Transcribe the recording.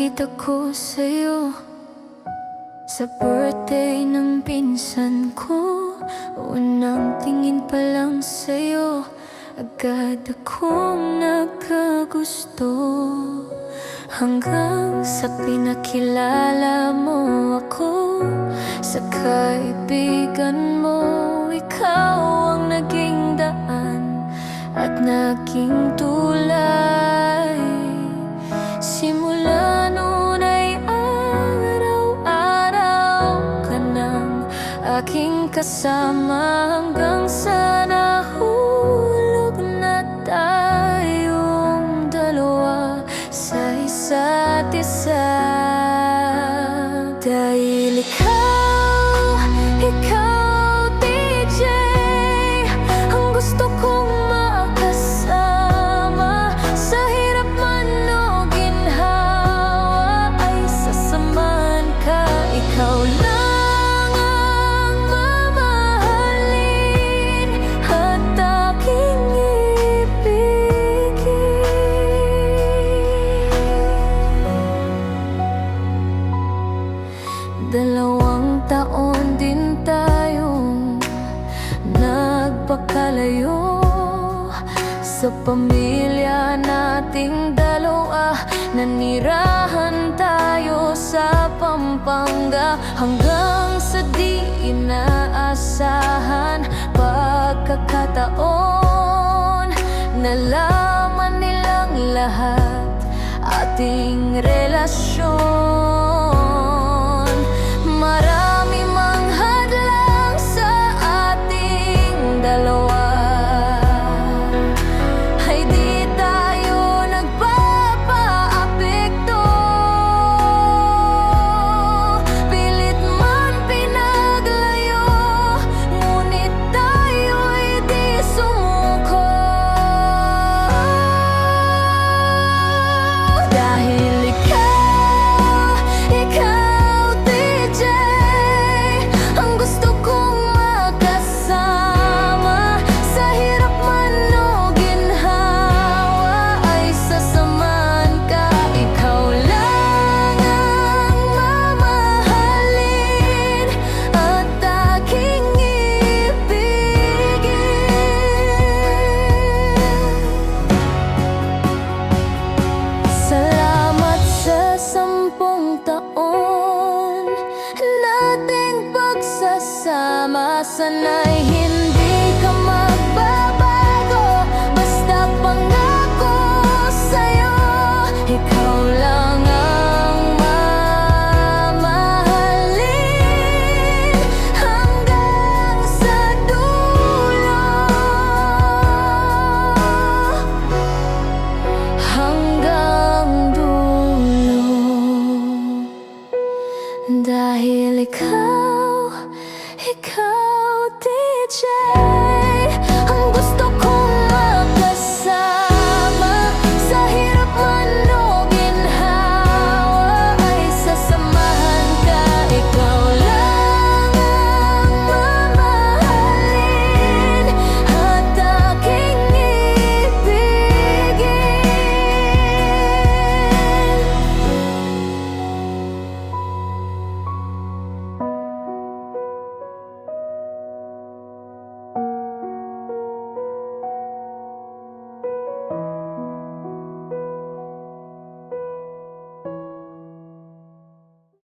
Unang kita ko sa'yo Sa birthday ng pinsan ko. Unang tingin pa lang sa'yo Agad akong nagkagusto Hanggang sa pinakilala mo ako Sa kaibigan mo Ikaw ang naging daan At naging tulay. Simula aking kasama hanggang sa Sa pamilya nating dalawa Nanirahan tayo sa Pampanga. Hanggang sa di inaasahan Pagkakataon Nalaman nilang lahat Ating relasyon kasama Sanay hinahal